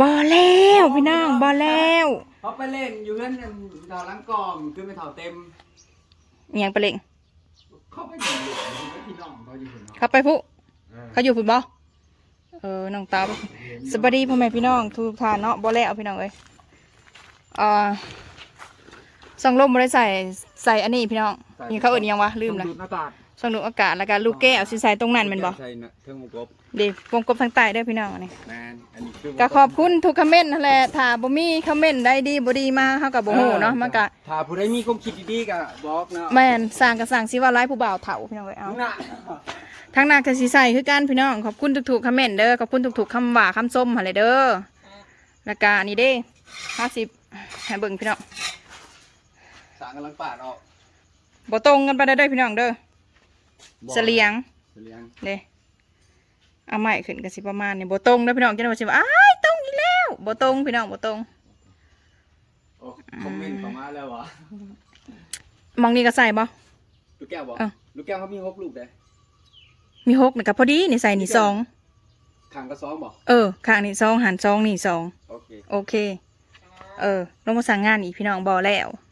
บ่แล้วพี่น้องบ่แล้วเขาไปเล่นอยู่เพื่อนเถาลังกองขึ้นไปเถาเต็มอิหยังไปเล่งเขาไปอยู่อยู่พี่น้องเขาอยู่เนาะเขาไปผู้เออเขาอยู่ฟุตบอลเออน้องตาบ่สวัสดีพ่อแม่พี่น้องทุกท่านเนาะบ่แล้วพี่น้องเอ้ยอ่าส่องลมบ่ได้ใส่ใส่อันนี้พี่น้องนี่เขาเอิ้นอิหยังวะลืมละ ดูดหน้าต่างส่องดูดอากาศแล้วก็ลูกแก้วสิใส่ตรงนั้นแม่นบ่ใช่นะเครื่องวงกบเดี๋ยววงกบทางใต้เด้อพี่น้องอันนี้แมนอันนี้คือก็ขอบคุณทุกคอมเมนต์นั่นแหละถ้าบ่มีคอมเมนต์ใดดีบ่ดีมาเฮาก็บ่ฮู้เนาะมันก็ถ้าผู้ใดมีความคิดดีๆก็บอกเนาะแม่นสร้างก็สร้างสิว่าร้ายผู้บ่าวเฒ่าพี่น้องเอ้ยเอา น่ะทางหน้าก็สิใส่คือกันพี่น้อง ขอบคุณทุกๆคอมเมนต์เด้อขอบคุณทุกๆคำว่าคำชมหั่นเลยเด้อแล้วก็อันนี้เด้50ให้เบิ่งพี่น้องสางกำลังปาดออกบ่ตรงกันไปเด้อเด้อพี่น้องเด้อ เสลียงเสลียงเด้เอาใหม่ขึ้นก็สิประมาณนี้บ่ตรงเด้อพี่น้องจังว่าสิว่าอ้ายตรงอีกแล้วบ่ตรงพี่น้องบ่ตรงโอ้คอมเมนต์เข้ามาแล้ววะมองนี่ก็ใส่บ่ลูกแก้วบอกเอ้าลูกแก้วเขามีหกลูกเด้มีหกนี่ก็พอดีนี่ใส่นี่สองข้างก็ซ้อมบอกเออข้างนี่สองหันสองนี่สองโอเคโอเค เออลงมาสั่งงานอีกพี่น้องบ่แล้วให้มันได้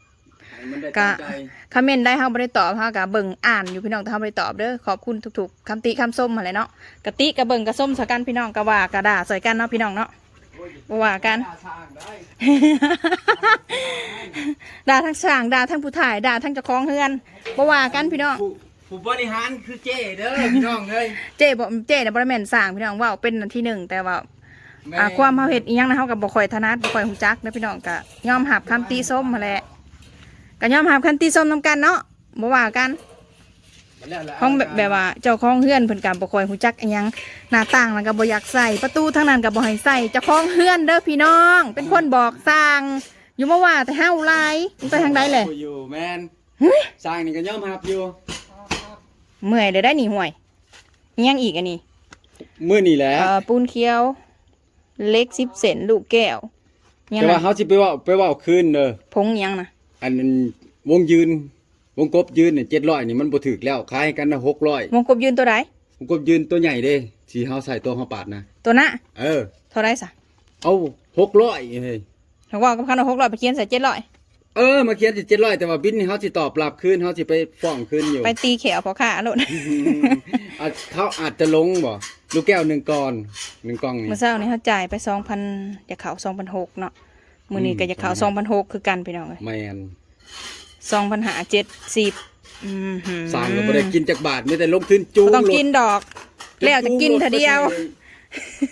กะตั้งใจคอมเมนต์ได้เฮาบ่ได้ตอบเฮาก็เบิ่งอ่านอยู่พี่น้องแต่เฮาบ่ได้ตอบเด้อขอบคุณทุกๆคำติคำส้มหั่นแหละเนาะกะติกะเบิ่งกะส้มสกันพี่น้องกะว่ากะด่าใส่กันเนาะพี่น้องเนาะโอ้ยบ่ว่ากันหาทางได้ด่าทั้งช่างด่าทั้งผู้ถ่ายด่าทั้งเจ้าของเฮือนบ่ว่ากันพี่น้องผู้ผู้บริหารคือเจ้เด้อพี่น้องเอ้ยเจ๊บ่เจ๊น่ะบ่ได้แม่นสร้างพี่น้องเว่าเป็นอันที่หนึ่งแต่ว่าแอ่าความเฮาเฮ็ดอีหยังนะเฮาก็บ่ค่อยถนัดบ่ค่อยฮู้จักเด้อพี่น้องก็ยอมรับคำติส้มมาแหละ ก็ยอมรับคำติส้มนํกันเนาะบ่ว่ากันแล้วล่ะห้องแบบแบบว่าเจ้าของเฮือนเพิ่นก็บ่ค่อยฮู้จักอีหยังหน้าต่างแล้วก็บ่อยากใส่ประตูทางนั้นก็บ่ให้ใส่เจ้าของเฮือนเด้อพี่น้อง เป็นคนบอกสร้าง อยู่มาว่าแต่เฮาหลายมันไปทางใดแหละอยู่แมนสร้างนี่ก็ย่อมรับอยู่เมื่อยเด้อได้นี่ห่วยอีหยังอีกอันนี้มื้อนี่แหละเอ่อปูนเขียวเล็ก10เซนลูกแก้วอิหยังแต่ว่านะเขาสิไปเว่าไปเว่าคืนเด้อผงอิหยังนะ อันนั้นวงยืน วงกบยืนเนี่ย700นี่มันบ่ถึกแล้วขายกันนะ600วงกบยืนตัวใดวงกบยืนตัวใหญ่เด้ที่เฮาใส่ตัวเฮาปาดนะตัวน่ะเออเท่าไรซะเอา600เฮ้ยเขาว่ากับคันเอา600ไปเขียนใส่700เออมาเขียนสิ700แต่ว่าบินนี่เฮาสิตอบรับคืนเฮาสิไปฟ้องคืนอยู่ ไปตีแขวพอขาโลดอาจเขาอาจจะลงบ่ลูกแก้วหนึ่งก้อนหนึ่งกล่องนี่เมื่อเช้านี้เขาจ่ายไป2,000จะเข้า2,600เนาะ มื้อนี้ก็จะเข้า2,600คือกันพี่น้องเอ้ยแมน2,570อืมหือสร้างก็บ่ได้กินจากบาทไม่แต่ลงทุนจูงบ่ต้องรถกินดอก แล้วจะกินเท่าเดียว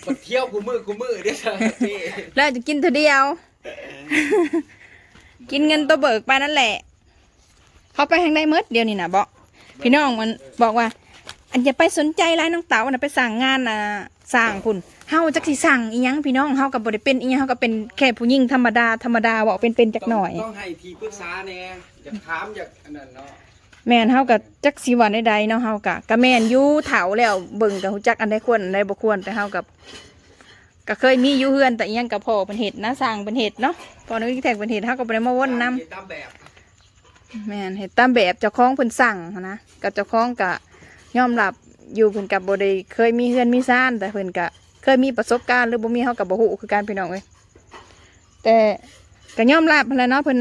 มันเที่ยวกูมือกูมือเด้อจ้ะพี่แล้วจะกินเท่าเดียว กินเงินตัวเบิกไปนั่นแหละ เขาไปทางใดมืดเดียวนี่นะบอกพี่น้องมันบอกว่า อันจะไปสนใจร้ายน้องเต๋านะไปสั่งงานอะสั่งคุณ เฮาจักสิสั่งอีหยังพี่น้องเฮากับบ่ได้เป็นอีหยังเฮาก็เป็นแค่ผู้หญิงธรรมดาธรรมดาบอกเป็นเป็นจักหน่อย ต้องให้ทีปรึกษาแน่อยากถามอยากอันนั้นเนาะแม่นเฮากับจักสิว่าใดๆเนาะเฮาก็ก็แม่นอยู่เฒ่าแล้วเบิ่งก็ฮู้จักอันใดควรอันใดบ่ควรแต่เฮากับก็เคยมีอยู่เฮือนแต่อีหยังกับพ่อเป็นเฮ็ดนะสร้างเป็นเฮ็ดเนาะพ่อนึกแทกเป็นเฮ็ดเฮาก็บ่ได้มาวนนํตามแบบแม่นเฮ็ดตามแบบเจ้าของเพิ่นสั่งหั้นนะกับเจ้าของก็ยอมรับอยู่เพิ่นก็บ่ได้เคยมีเฮือนมีซ่านแต่เพิ่นก็ เคยมีประสบการณ์หรือบ่มีเฮาก็บ่ฮู้คือกันพี่น้องเอ้ยแต่ก็ยอมรับหั้นแหล้วเนาะเพิ่น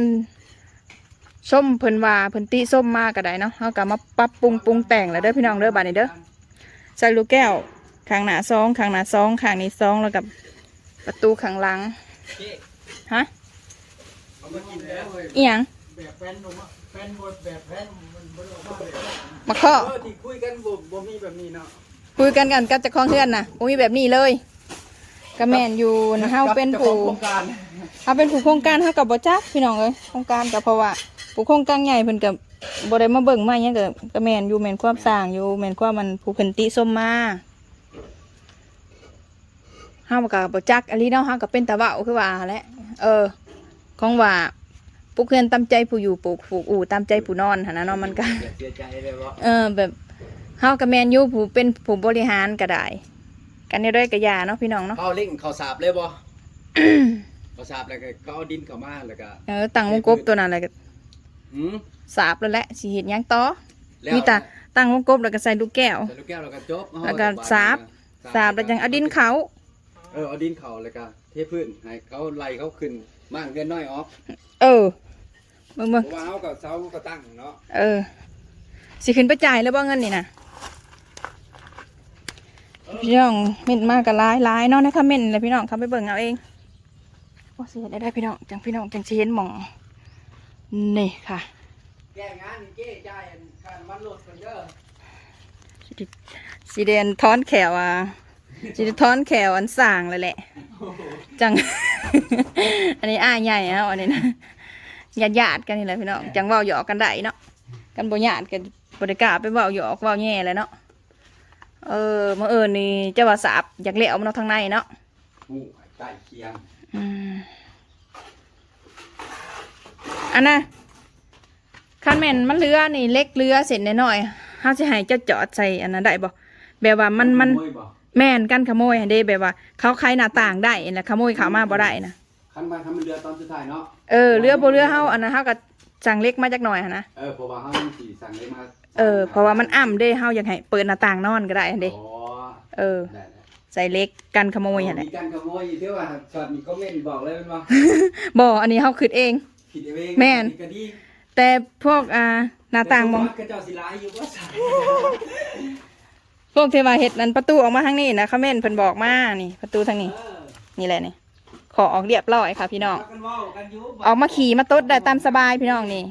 ส้มเพิ่นว่าเพิ่นติส้มมาก็ได้เนาะเฮาก็มาปรับปรุงปรุงแต่งแล้วเด้อพี่น้องเด้อบัดนี้เด้อใส่ลูกแก้วข้างหน้าซองข้างหน้าซองข้างนี้ซองแล้วกับประตูข้างหลังฮะเอามากินแล้วเว้ยอีหยังแบบแฟนผมอะแฟนบดแบบแฟนมันบ่ได้ออกมาแบบมาข้อที่คุยกันบ่บ่มีแบบนี้เนาะ คุยกันกันกับเจ้าของเฮือนน่ะบ่มีแบบนี้เลยก็แม่นอยู่นะเฮาเป็นจ้ผู้ของโครงการเฮาเป็นผู้โครงการเฮากับบ่จักพี่น้องเอ้ยโครงการก็เพราะว่าผู้โครงการใหญ่เพิ่นก็บ่ได้มาเบิ่งมาหยังก็ก็แม่นอยู่แม่นความสร้างอยู่แม่นความมันผู้เพิ่นติส้มมาเฮาก็บ่จักอันนี้เนาะเฮาก็เป็นตาเว้าคือว่าแหละเออ ของว่าผู้เพื่อนตามใจผู้อยู่ผู้ผู้อู่ตามใจผู้นอนหั่นน่ะเนาะมันก็เสียใจเลยว่าเออแบบ เฮากับแมนยูผู้เป็นผู้บริหารก็ได้กันได้ด้วยกระยาเนาะพี่น้องเนาะเขาเล่งเขาสาบเลยบ่เขาสาบแล้วก็เขาเอาดินเข้ามาแล้วก็เออตั้งวงกบตัวนั้นอะไรก็หืมสาบแล้วแหละสิเฮ็ดหยังต่อแล้วมีแต่ตั้งวงกบแล้วก็ใส่ลูกแก้วใส่ลูกแก้วแล้วก็จบแล้วก็สาบสาบแล้วจังเอาดินเขาเออเอาดินเขาเลยก็เทพื้นให้เขาไล่เขาขึ้นมั่งเกินน้อยออกเออเบิ่งเพเบิ่งราะว่าเขากับเสาก็ตั้งเนาะเออสิขึ้นไปจ่ายแล้วบ่เงินนี่นะ พี่น้องเม่นมากกับร้ายร้ายเนาะในคอมเมนต์เลยพี่น้องเขาไปเบิ่งเอาเองว่าสิเฮ็ดได้ได้พี่น้องจังพี่น้องจังสิเห็นหม่องนี่ค่ะแก้งานนี่เก้จ่ายการมันลดกันเด้อสิสิเดนทอนแขวอะสิได้ทอนแขวอันสร้างเลยแหละ จัง อันนี้อ้ายใหญ่เนาะอันนี้นะญาติญาติๆกันนี่แหละพี่น้องจังเว้าหยอกกันได้เนาะกันบ่ญาติกันบ่ได้กล้าไปเว้าหยอกเว้าแย่เลยเนาะ เออมื่อเอิญนี่เจ้าว่าสาบอยากเลี้ยวมันเอาทางในเนาะหูใกล้เคียงอืมอันน่ะคันแม่นมันเรือนี่เล็กเรือเสร็จน้อยๆเฮาสิให้เจ้าจอดใส่อันนั้นได้บ่แบบว่ามันมันขโยบ่แม่นกันขโมยหั่นเด้แบบว่า เขาใครหน้าต่างได้แล้วขโมยเขามาบ่ได้นะคันมาทำเป็นเรือตอนสุดท้ายเนาะเออเรือบ่เรือเฮาอันนั้นเฮาก็สั่งเล็กมาจักหน่อยหั่นนะเออเพราะว่าเขาสีสั่งเลยมา เออ เพราะว่ามันอ่ำเด้เฮาอยากให้เปิดหน้าต่างนอนก็ได้หั่นเด้อ๋อเออได้ได้ใส่เล็กกันขโมยหั่นแหละมีการขโมยอยู่ที่ว่าช็อตมีคอมเมนต์บอกเลยมันว่าบ่อันนี้เฮาคิดเองผิดเองแม่นก็ดีแต่พวกอ่าหน้าต่างมองกระเจ้าสิร้ายอยู่ว่าสั่งพวกเทวาเห็ดนั้นประตูออกมาทางนี้นะคอมเมนต์เพิ่นบอกมานี่ประตูทางนี้เออนี่แหละนี่ขอออกเรียบร้อยค่ะ พี่น้องพากันเว้ากันอยู่ออกมาขี่มาตดได้ตามสบายพี่น้องนี่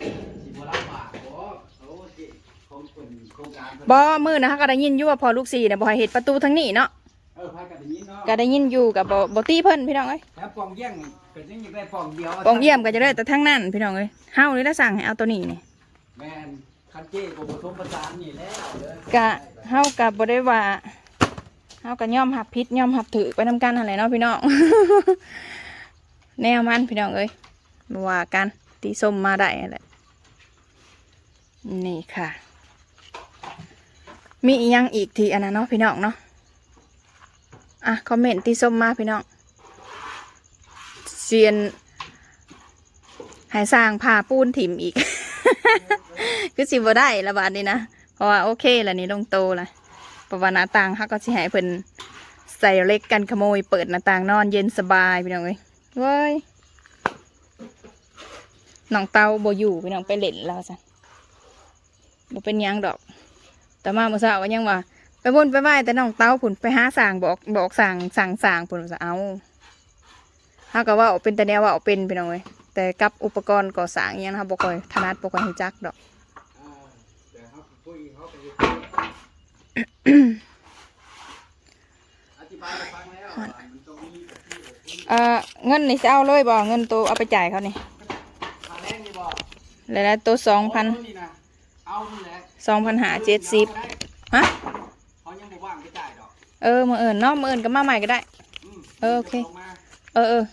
สิบ่รับปากบ่โอ้สิของคนโครงการเพิ่น บ่มือนะคะก็ได้ยินอยู่ว่าพอลูกสี่เนี่ยบ่ให้เห็ดประตูทางนี้เนาะเออพากันได้ยินเนาะก็ได้ยินอยู่กับบ่บ่ตีเพิ่นพี่น้องเอ้ยแล้วปองเยี่ยงเป็นยังอยากได้ปองเดียวปองเยี่ยมก็จะได้แต่ทางนั้นพี่น้องเอ้ยเฮานี่ละสั่งให้เอาตัวนี้นี่แม่นคันเจ้ก็บ่สมประสานนี่แล้วเด้อกะเฮาก็บ่ได้ว่าเฮาก็ยอมรับผิดยอมรับถือไปนํกันนั่นแหละเนาะพี่น้องแนวมันพี่น้องเอ้ยบ่ว่ากันตีส้มมาได้นั่นแหละนี่ค่ะ มีอีกยังอีกทีอันนั้นเนาะพี่น้องเนาะอะคอมเมนต์ตีส้มมาพี่น้องเซียนให้สร้างผ่าปูนถิ่มอีก คือสิบ่ได้ละบาดนี้นะเพราะว่าโอเคแล้วนี่ลงโตละเพระว่าหน้าต่างเขาก็สิให้เพิ่นใส่เล็กกันขโมยเปิดหน้าต่างนอนเย็นสบายพี่น้องเอ้ยเว้ยน้องเตาบ่อยู่พี่น้องไปเล่นแล้วจ้ะบ่เป็นยังดอก แต่มาเมื่อเช้าก็ยังว่า ไปวนไปไหว้แต่น้องเต้าผุนไปหาสั่งบอกบอกสั่งสั่งสั่งผุนว่าเอาเฮาก็ว่าเอาเป็นแต่แนวว่าเอาเป็นพี่น้องเอ้ยแต่กับอุปกรณ์ก่อสร้างอิหยังนะครับบ่ค่อยถนัดบ่ค่อยรู้จักดอกอ่าแต่เขาคุยเขาไปอยู่อธิบายให้ฟังแล้วว่ามันต้องมีแบบที่แบบนี้เอ่อเงินนี่จะเอาเลยบ่เงินตัวเอาไปจ่ายเขานี่ค่าแรงนี่บ่แล้วแล้วตัวสองพันโนี่ะเอานี่แหละ สองพันหาเจ็ดสิบฮะเขายังบ่ว่างไปจ่ายดอกเออมื่อเอิญเนาะมื่อเอิญก็มาใหม่ก็ได้อืมเออโอเคดี๋ยวลงมาเออเออ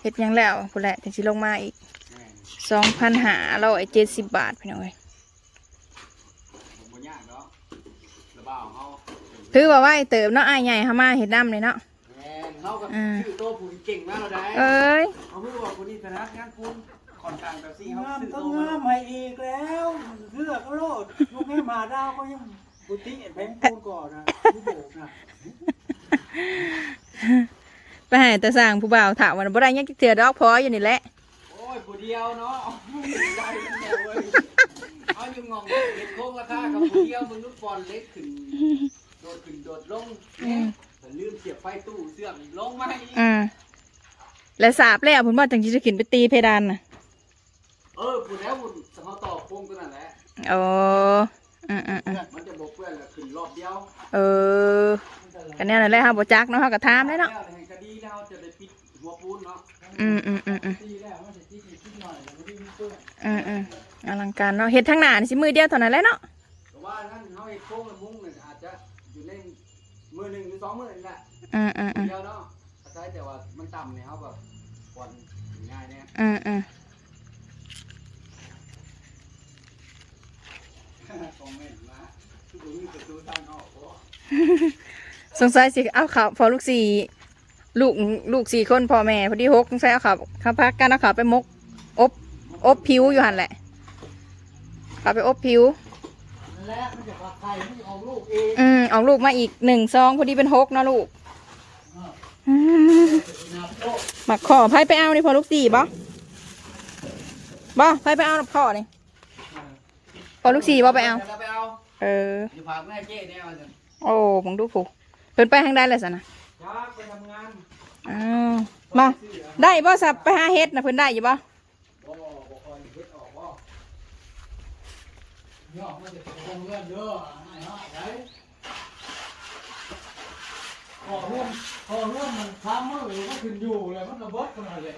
เฮ็ดหยังแล้วพูนแหละถึงสิลงมาอีกแม่นสองพันหาเราไอ้เจ็ดสิบบาทพี่น้องเอ้ยผมบ่ยากดอกระบ่าวเขาถือว่าไหวเติมเนาะอ้ายใหญ่เฮามาเฮ็ดน้ำเลยเนาะ แม่นเขาก็อ่า ชื่อโตผู้เก่งมากเราได้เอ้ย เขาพูดว่าคนนี้ธนัดงานปูน ค่อนข้างแบบซี่เขางามซื้อต้โตองมางามให้อีกแล้วเลือกก็โลดลูกให้มาดาวก็ยังบุติแพงปูนก่อนนะผู้โบกนะไปให้แต่สร้างผู้บ่าวถามว่าบ่ได้หยังจักเทื่อดอกพออยู่นี่แหละโอ้ยผู้เดียวเนาะได้แน่เว้ยเอาอยู่งองเล็กโค้งราคากับผู้เดียวมึงลูกบอลเล็กขึ้นโดดขึ้นโดดลงเนี่ยแต่ลืมเสียบไฟตู้เสื่อมลงมาอีกอืมและสาบแล้วเพิ่นว่าจังสิจะขึ้นไปตีเพดานน่ะ เออผู้แล้วผู้สมอต่อโค้งตัวนั้นแหละโอ้อืมอืมอืมมันจะบกเพื่อนแล้วขึ้นรอบเดียวเออกันแน่นั่นแหละเฮาบ่จักเนาะเฮาก็ถามเลยเนาะแล้วในคดีแล้วจะได้ปิดหัวปูนเนาะอืมอืมอืมอืมตีแล้วมันจะตีนิดตีหน่อยแล้วไม่ได้มีเพื่อนอืมอืมอลังการเนาะเฮ็ดทั้งหน้านี่สิมือเดียวเท่านั้นแหละเนาะแต่ว่านั่นเขาไอ้โค้งและมุ้งเนี่ยอาจจะอยู่ในมือหนึ่งหรือสองมือนี่แหละอืมอืมอืมเดียวเนาะอาศัยแต่ว่ามันต่ำเนี่ยเขาแบบก่อนง่ายเนี่ยอืมอืม คอมเมนต์มาคือผมมีประตูทางออกเพราะ สงสัยสิเอาเขาพอลูกสี่ลูกลูกสี่คนพ่อแม่พอดีหกสงสัยเอาเขาเขาพักกันเอาเขาไปมก อบอบผิวอยู่หันแหละเขาไปอบผิวเอนแหละมันจะปลาไข่มันจะออกลูกเองอืมออกลูกมาอีกหนึ่งซองพอดีเป็นหกนะลูกอืมน้ำโตมาขอไพ่ไปเอานี่พอลูกสี่บ่บ่ไพ่ไปเอาพ่อนี่ พอลูกสี่บ่ไปเอาดี๋ยวเราไปเอาเออ อยู่ฝากแม่เจ๊เนี่ยเอาจังโอ้มึงดูผูเพิ่นไปทางใดเลยสินะจ้าไปทำงานอ้าวมาได้บ่สับไปหาเฮ็ดนะเพิ่นได้อยู่บ่บ่บ่คอยเฮ็ดออกบ่ย่อมันจะคงเงื่อนเยอะไอ้เนาะไอ้พอร่วมพอร่วมมันทำมือมันขึ้นอยู่เลยมันระเบิดขนาดเลย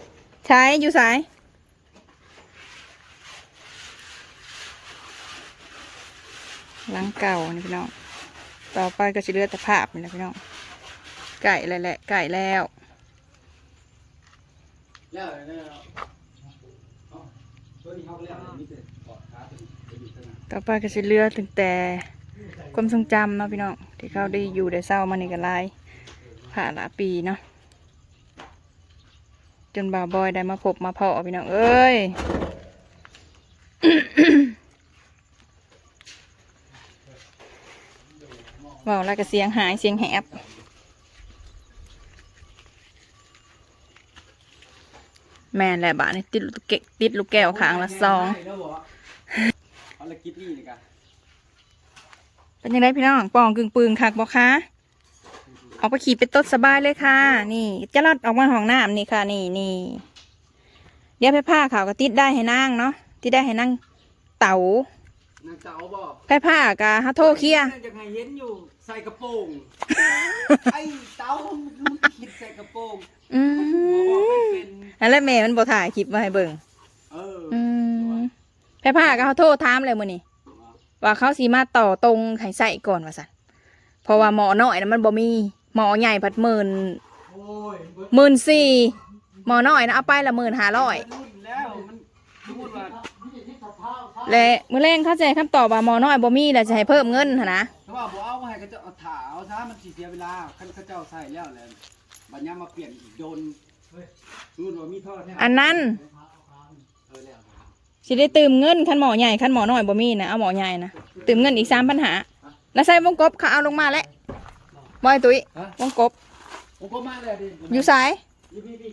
ใช้อยู่สาย หลังเก่านี่พี่น้อง ต่อไปก็สิเลือแต่ภาพนี่แหละพี่น้อง ไก่แล้วแหละไก่แล้ว แล้วแล้วเอาตัวนี้เขาก็แล้วนี่สิกอดขาตัวนี้ไปองต่อไปก็สิเลือถึงแต่ความทรงจำเนาะพี่น้อง ที่เขาได้อยู่ได้เศร้ามาในกันหลายผ่านหลายปีเนาะจนบ่าวบอยได้มาพบมาเพาะพี่น้องเอ้ย เว้าวแล้วก็เสียงหายเสียงแหบแม่นแหละบ้านนี่ติดลูกเกะติดลูกแก้วขางละสองได้แล้วบ่ภารกิจนี่นี่กะเป็นยังไงพี่น้องปองกึ่งปืนคักบ่คะเอาไปขี่เป็นต้นสบายเลยค่ะ นี่จะลัดออกมาห้องน้ำนี่ค่ะ นี่นี่เดี๋ยวไปผ้าขาวก็ติดได้ให้นั่งเนาะติดได้ให้นั่งเต๋า นางเจ้าบ่ไปผ้ากะฮัทโทเคลียร์จะให้เห็นอยู่ใส่กระโปรงไอ้เต้ามันคิดใส่กระโปรงอืหัวบอกไม่มเป็นนั่นแหละแม่มันบ่ถ่ายคลิปมาให้เบิ่งเอออืมไปผ้ากะฮัทโทถามเลยมื้อนี้ว่าเขาสีมาต่อตรงให้ใส่ก่อนว่าซั่นเพราะว่าหมอน้อยนะมันบ่มีหมอใหญ่พัดหมื่นโอ้ยเบิดหมื่นสี่หมอน้อยนะเอาไปละหมื่นห้าร้อย และมื้อแรงเข้าใจคำตอบว่าหมอน้อยบ่มีแล้วจะให้เพิ่มเงินหั่นนะถ้าว่าบ่เอามาให้เขาเจ้าเอาถาเอาซะมันสิเสียเวลาคันเขาเจ้าใส่แล้วแหละบัดยามมาเปลี่ยนอีกโดนรุ่นว่ามีทอดเนี่ยอันนั้นเออแล้วสิได้ตื่มเงินคันหมอใหญ่คันหมอน้อยบ่มีนะเอาหมอใหญ่นะตื่มเงินอีก3ปัญหาแล้วใส่วงกบเขาเอาลงมาแล้วบอยตุ้ยฮะวงกบผมก็มาเลยดิอยู่สาย พี่พี่พี่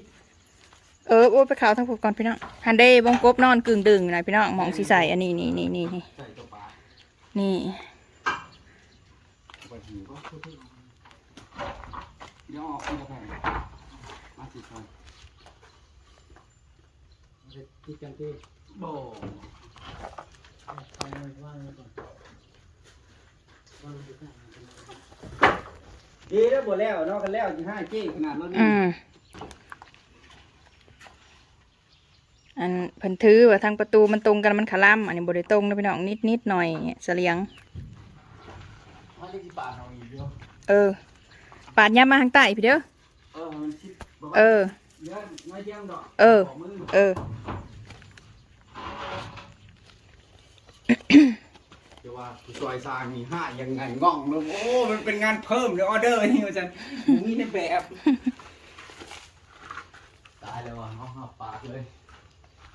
เออโอ้ไปข่าวทั้งผูกก่อนพี่น้องฮันเดวงกบนอนกึ่งดึงนะพี่น้องหมองสีใสอันนี้นี่นี่นี่นี่ใส่ตัวปลานี่ไปหิวก็เดี๋ยวออกกินกาแฟมาสิครับที่กันที่บ่ไปเลยว่างเลยก่อนว่างเลยก่อนดีแล้วบ่แล้วเนาะกันแล้วสิให้เจ๊ขนาดนั้นอืม อันเพิ่นถือว่าทางประตูมันตรงกันมันขล่ำอันนี้บ่ได้ตรงนะพี่น้องนิดนิดหน่อยเสลียงมาเรียกที่ปลาเอาอีกเดียวเออ ปาดยามมาทางใต้พี่เด้อเออมันคิดบ่ว่าเออเดี๋ยวน้อยเยี่ยมดอกเออขมือเออเดี๋ยวว่าผู้ซอยสร้างนี่ห้ายังไงง่องเลยโอ้ มันเป็นงานเพิ่มเดี๋ยวออเดอร์นี่อาจารย์มีในแบบ ตายแล้วว่ะเขาหับปากเลย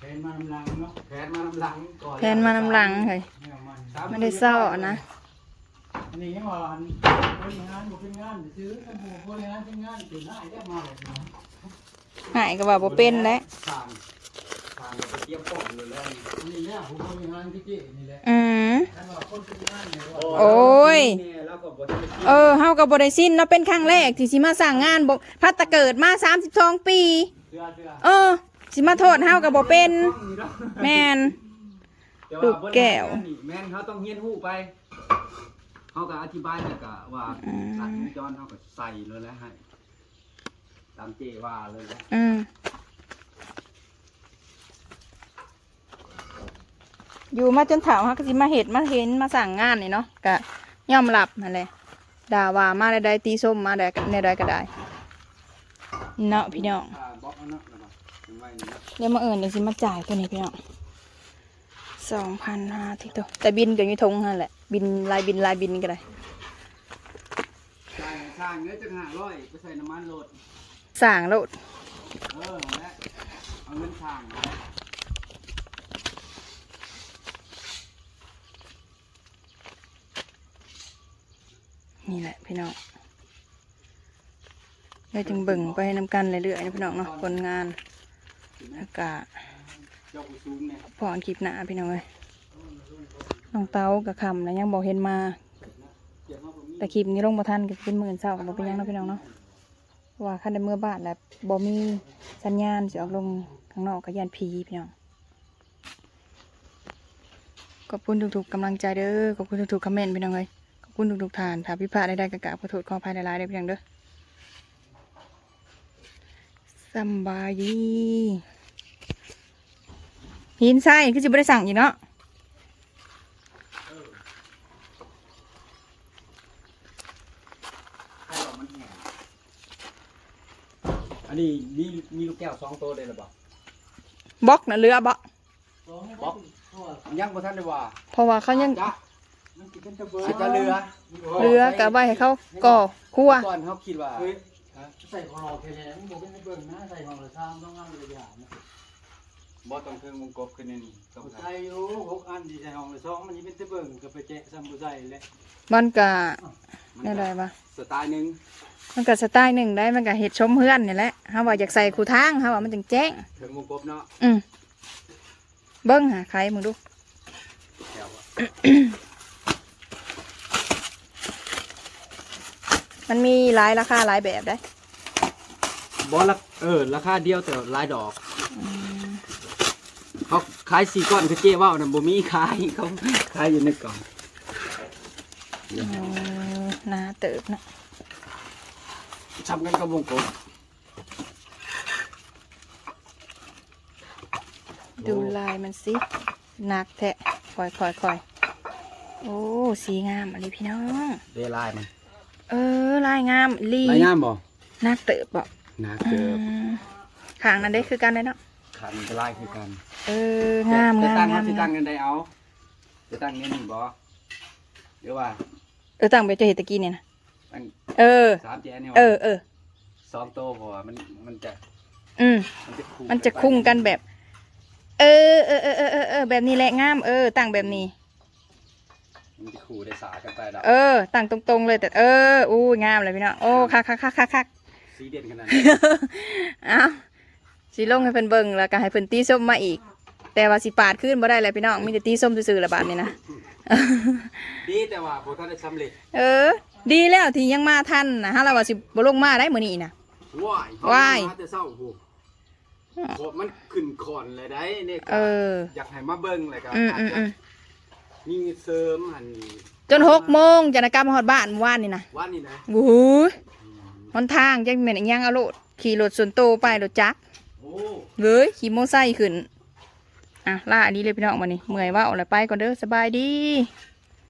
แทนมาลำลังเนาะแผนมานำหลังก่อนแทนมานำหลังเฮ้ยแนวมันสาไม่ได้เศร้าอะนะอันนี้ยังว่าอันบริหารบ่เป็นงานซื้อกันบ่บริหารเป็นงานเป็นหน้าได้มาแบบนี้หายก็ว่าบ่เป็นแล้วทางทางไปเตรียมป้องเลยแล้วอันนี้เนี่ยผู้บริหารที่เจ๊นี่แหละอืมท่านว่าคนเป็นงานเนี่ยว่าโอ้ยเนี่ยแล้วก็บ่ได้คิดเออเฮาก็บ่ได้สิ้นเนาะเป็นครั้งแรกที่สิมาสร้างงานบ่พัดแตะเกิดมา32ปี เสื้อเสื้อเออ สิมาโทษเฮาก็บ่เป็น แม่นแต่าลูกแก้วบริหารนี่แม่นเขาต้องเฮียนหู้ไปเขาก็อธิบายแล้วก็ว่าอืมหลักวงจรเขาก็ใส่เลยแล้วให้ตามเจว่าเลยแหละอืมอยู่มาจนเฒ่าเฮาก็สิมาเฮ็ดมาเห็นมาสั่งงานนี่เนาะก็ยอมรับนั่นแหละด่าว่ามาได้ได้ตีส้มมาได้ในใดก็ได้เนาะพี่น้องอ่า เดี๋ยวมาเอิญเดี๋ยวสิมาจ่ายตัวนี้พี่น้องสองพันห้าที่ตัวแต่บินก็อยู่ทงนั่นแหละ บินลายบินลายบินก็ได้ใช่สร้างเนื้อจังห้าร้อยไปใส่น้ำมันโหลดสั่งแล้วเออและเอาเงินทางนะนี่แหละพี่น้องได้จึงเบิ่งไปนำกันเรื่อยๆนะพี่น้องเนาะผลงาน อากาศเจ้าผู้สูงเนี่ยพอนคลิปหน้าพี่น้องเอ้ยน้องเต้ากับคำนะยังบอกเห็นมาเกี่ยวกับผมแต่คลิปนี้ลงมาทันก็เป็นหมื่นเศร้าก็บ่เป็นหยังเนาะพี่น้องเนาะเพราะว่าคันในเมื่อบ้านแล้วบ่มีสัญญาณสิออกลงข้างนอกก็ย่านผีพี่น้องขอบคุณทุกๆกำลังใจเด้อขอบคุณทุกๆคอมเมนต์พี่น้องเอ้ยขอบคุณทุกๆทานถ้าพิดพลาทใดๆก็กราบขอโทษขออภัยหลายๆเด้อพี่น้องเด้อสำ บายดีหินทรายคือสิบ่ได้สั่งอีกเนาะให้เรามันแห้งอันนี้มีมีลูกแก้วสองตัวเลยหรือเปล่าบล็อกน่ะเรือบ่บล็อกยังบ่ทันได้ว่าเพราะว่าเขายังจ้ะมันสิเป็นตะเบิอาจจะเรือเรือกะไว้ให้เขาก่อครัวก่อนเขาคิดว่าเฮ้ย ใส่ของเราแค่ไหนมึงบอกเป็นเบิ่งนะใส่ของเราซ้ำต้องงานระยะนะบ่ต้องเทิงวงกบขึ้นในนี่ต้องใส่อยู่หกอันที่ใส่ห้องละสองมันสิเป็นตะเบิ่งก็ไปแจะซ้ำบ่ใส่แหละมันกะมันได้ก็ไรปะสไตล์หนึงมันกะสไตล์หนึ่งได้มันกะเห็ดชมเพื่อนนี่แหละเฮาว่าอยากใส่คูทางเฮาว่ามันจึงแจ้งเทิงวงกบเนาะอืมเบิ้งหาใครมึงดู แถวอะ มันมีหลายราคาหลายแบบได้บ่ละเออราคาเดียวแต่หลายดอกเขาขายสี่ก้อนคือเจ๊ว่าวน่ะบ่มีขายเขาขายอยู่ในกล่องเออหนาเติบเนาะทำกันกับวงกบดูลายมันสิหนักแทะคอยคอยคอยโอ้สีงามอะไรพี่น้องเดลายมัน เออลายงามลีลายงามบ่หนักเติบบ่หนาอืเกิบมขางนั้นได้คือกันเลยเนาะขันก็ลายคือกัน เอองามจะงามตั้งงามจะงาตั้มงกันได้เอาจะตั้งเงี้ยนี่บ่เดี๋ยวว่า เออตั้งไปเจอเห็ดตะกี้เนี่ยนะตั้งเออสามเจ๊นี่เอว่าอเออสองโตวเพราะว่ามันมันจะ อืมมันจะคู่มันจะคุ้งกันแบบเออเออเออเออเออเออแบบนี้แหละงามเออตั้งแบบนี้ มันจะคู่ได้สากันไปแล้วเออตั้งตรงๆเลยแต่เอออู้ยงามเลยพี่น้องโอ้คักคักคักคักคักสีเด่นขนาดเอ้าสิลงให้เพิ่นเบิ่งแล้วก็ให้เพิ่นตีส้มมาอีก แต่ว่าสิปาดขึ้นบ่ได้เลยพี่น้องมีแต่ตีส้มซื่อๆละบาดนี้นะดีแต่ว่าผมท่านได้สำเร็จเออ ดีแล้วที่ยังมาทันนะฮะเราว่าสิบ่ลงมาได้มื้อนี้นะว้ายว้ายเขมแต่เศร้าโหโหมันขึ้นขอนเลยได้เนี่ยเอออยากให้มาเบิ่งเลยก็อืมอาจอืมจะอื มมีเสริมหันจนหกโมงจะนะกลับมาฮอดบ้านเมื่อวานนี่นะว่านี่นะโอ้โหหนทางจังแม่นอิหยังเอาโลดขี่รถส่วนโตวไปรถจักรโอ้เลยขี่โมอไซค์ขึ้น อะล่าอันนี้เลยพี่น้องมานี่เมื่อยว่าเอาอะไรไปก่อนเด้อสบายดีส